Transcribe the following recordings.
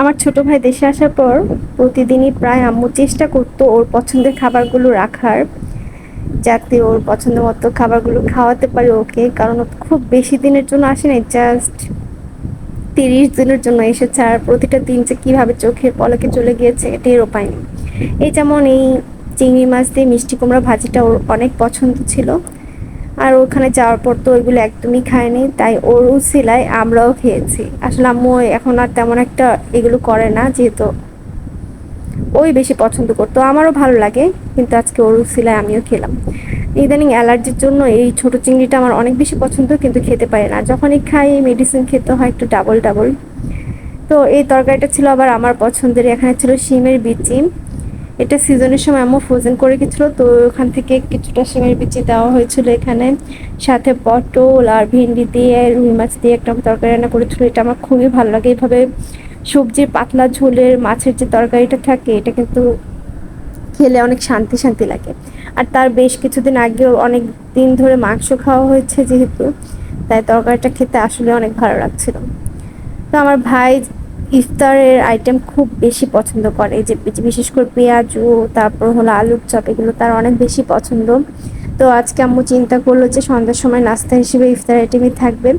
আমার ছোট ভাই দেশে আসার পর প্রতিদিনই প্রায় আম্মু চেষ্টা করতো ওর পছন্দের খাবারগুলো রাখার, যাতে ওর পছন্দ মতো খাবারগুলো খাওয়াতে পারে ওকে, কারণ খুব বেশি দিনের জন্য আসেনি জাস্ট তিরিশ দিনের জন্য এসেছে আর প্রতিটা দিন যে কীভাবে চোখের পলকে চলে গিয়েছে টেরও পাইনি এই যেমন এই চিংড়ি মাছ দিয়ে মিষ্টি কুমড়া ভাজিটা ওর অনেক পছন্দ ছিল। আর ওখানে যাওয়ার পর তো ওইগুলো একদমই খায়নি, তাই ওর উসিলায় আমরাও খেয়েছি। আসলে আম্মু এখন আর তেমন একটা এগুলো করে না, যেহেতু ওই বেশি পছন্দ করতো। আমারও ভালো লাগে, কিন্তু আজকে ওর উসিলায় আমিও খেলাম। ইদানিং অ্যালার্জির জন্য এই ছোট চিংড়িটা আমার অনেক বেশি পছন্দ, কিন্তু খেতে পারি না। যখনই খাই মেডিসিন খেতে হয় একটু ডাবল ডাবল তো এই তরকারিটা ছিল আবার আমার পছন্দের, এখানে ছিল শিমের বিচি। এটা সিজনের সময় আম্মু ফ্রোজেন করে গেছিল, তো ওখান থেকে কিছুটা শিমের বিচি দেওয়া হয়েছিল এখানে। সাথে পটল আর ভেন্ডি দিয়ে, রুই মাছ দিয়ে একটা তরকারি রান্না করেছিল। এটা আমার খুবই ভালো লাগে। এইভাবে সবজির পাতলা ঝোলের মাছের যে তরকারিটা থাকে, এটা কিন্তু খেলে অনেক শান্তি শান্তি লাগে। আর তার বেশ কিছুদিন আগেও অনেক দিন ধরে মাংস খাওয়া হয়েছে যেহেতু, তাই তরকারিটা খেতে আসলে অনেক ভালো লাগছিল। তো আমার ভাই ইফতারের আইটেম খুব বেশি পছন্দ করে। যে বিশেষ করে পেঁয়াজু, তারপর হলো আলুর চপ, এগুলো তার অনেক বেশি পছন্দ। তো আজকে আম্মু চিন্তা করল যে সন্ধ্যার সময় নাস্তা হিসেবে ইফতার আইটেমই থাকবে।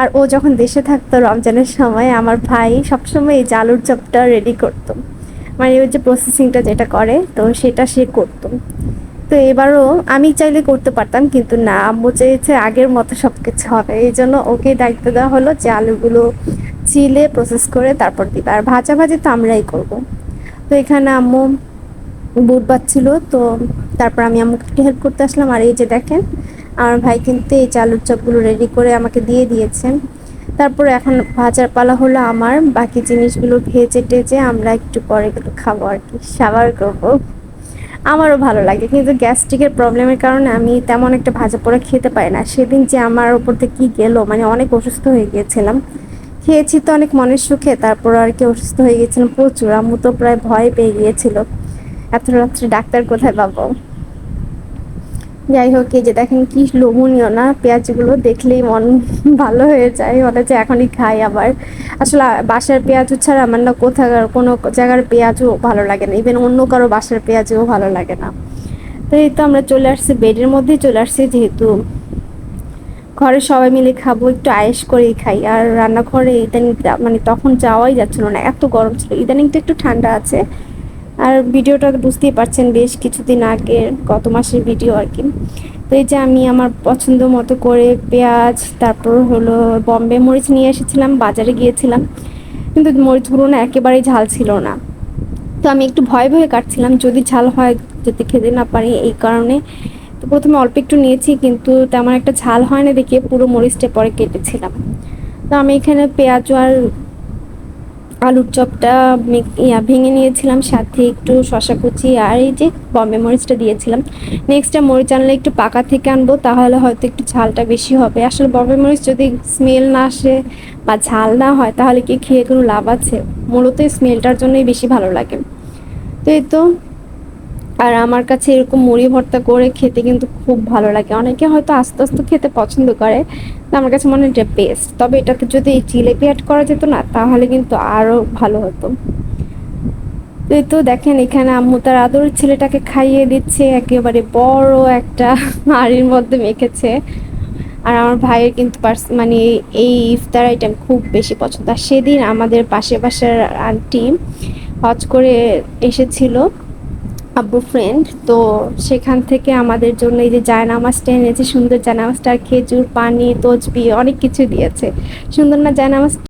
আর ও যখন দেশে থাকতো, রমজানের সময় আমার ভাই সবসময় এই যে আলুর চপটা রেডি করতো। মানে ওই যে প্রসেসিংটা যেটা করে, তো সেটা সে করতো। তো এবারও আমি চাইলে করতে পারতাম, কিন্তু না, আম্মু চেয়েছে আগের মতো সব কিছু হবে। এই জন্য ওকে দায়িত্ব দেওয়া হলো যে আলুগুলো চিলে প্রসেস করে তারপর দিবে। আর ভাজা ভাজি তো আমরাই করব। তো এখানে আম্মু বুট বাচ্ছিল তো তারপর আমি আম্মুকে একটু হেল্প করতে আসলাম। আর এই যে দেখেন, আমার ভাই কিন্তু এই চালুর চপগুলো রেডি করে আমাকে দিয়ে দিয়েছেন তারপরে এখন ভাজার পালা হলো আমার। বাকি জিনিসগুলো ভেজে টেজে আমরা একটু পরে এগুলো খাব আর কি সাবার করব। আমারও ভালো লাগে। কিন্তু গ্যাস্ট্রিকের প্রবলেমের কারণে আমি তেমন একটা ভাজা পোড়া খেতে পারি না। সেদিন যে আমার ওপর থেকে কী গেলো মানে অনেক অসুস্থ হয়ে গিয়েছিলাম। খেয়েছি তো অনেক মনের সুখে, তারপর আর কি অসুস্থ হয়ে গিয়েছিলাম প্রচুর। আম্মু তো প্রায় ভয় পেয়ে গিয়েছিল। এত রাত্রে ডাক্তার কোথায় পাবো? যাই হোক, এই যে দেখেন কি লোভনীয় না? পেঁয়াজগুলো দেখলেই মন ভালো হয়ে যায়, বলে যে এখনই খাই আবার। আসলে বাসার পেঁয়াজু ছাড়া আমার না কোথাকার, কোনো জায়গার পেঁয়াজও ভালো লাগে না। ইভেন অন্য কারও বাসার পেঁয়াজও ভালো লাগে না। তো এই তো আমরা চলে আসছি, বেডের মধ্যেই চলে আসছি যেহেতু ঘরে সবাই মিলে খাব, একটু আয়েস করেই খাই। আর রান্নাঘরে ইদানিং মানে তখন যাওয়াই যাচ্ছিল না, এত গরম ছিল। ইদানিং তো একটু ঠান্ডা আছে। আর ভিডিওটা বুঝতেই পারছেন, বেশ কিছুদিন আগে, গত মাসের ভিডিও আর কি। তো এই যে আমি আমার পছন্দ মতো করে পেঁয়াজ, তারপর হলো বম্বে মরিচ নিয়ে এসেছিলাম, বাজারে গিয়েছিলাম। কিন্তু মরিচগুলো না একেবারেই ঝাল ছিল না। তো আমি একটু ভয় ভয়ে কাটছিলাম, যদি ঝাল হয় যদি খেতে না পারি, এই কারণে তো প্রথমে অল্প একটু নিয়েছি, কিন্তু তেমন একটা ঝাল হয় না দেখে পুরো মরিচটা পরে কেটেছিলাম। তো আমি এখানে পেঁয়াজ আর আলুর চপটা ইয়া, ভেঙে নিয়েছিলাম, সাথে একটু শশা কুচি আর এই যে বম্বে মরিচটা দিয়েছিলাম। নেক্সটটা মরিচ আনলে একটু পাকা থেকে আনব, তাহলে হয়তো একটু ঝালটা বেশি হবে। আসলে বম্বে মরিচ যদি স্মেল না আসে বা ঝাল না হয়, তাহলে কি খেয়ে কোনো লাভ আছে? মূলত স্মেলটার জন্যই বেশি ভালো লাগে। তো এই তো আর আমার কাছে এরকম মুড়ি ভর্তা করে খেতে কিন্তু খুব ভালো লাগে। অনেকে হয়তো আস্তে আস্তে খেতে পছন্দ করে আমার কাছে মনে হয় বেস্ট তবে এটাতে যদি জিলেপি অ্যাড করা যেত না, তাহলে কিন্তু আরও ভালো হতো। এই তো দেখেন, এখানে আম্মু তার আদরের ছেলেটাকে খাইয়ে দিচ্ছে, একেবারে বড় একটা হাড়ির মধ্যে মেখেছে। আর আমার ভাইয়ের কিন্তু মানে এই ইফতার আইটেম খুব বেশি পছন্দ। আর সেদিন আমাদের পাশে পাশের আন্টি হজ করে এসেছিল। আব্বু ফ্রেন্ড তো সেখান থেকে আমাদের জন্য এই যে জায়নামাজটা এনেছে, সুন্দর জায়নামাজটা, খেজুর, পানি তজবি অনেক কিছু দিয়েছে। সুন্দর না জায়নামাজ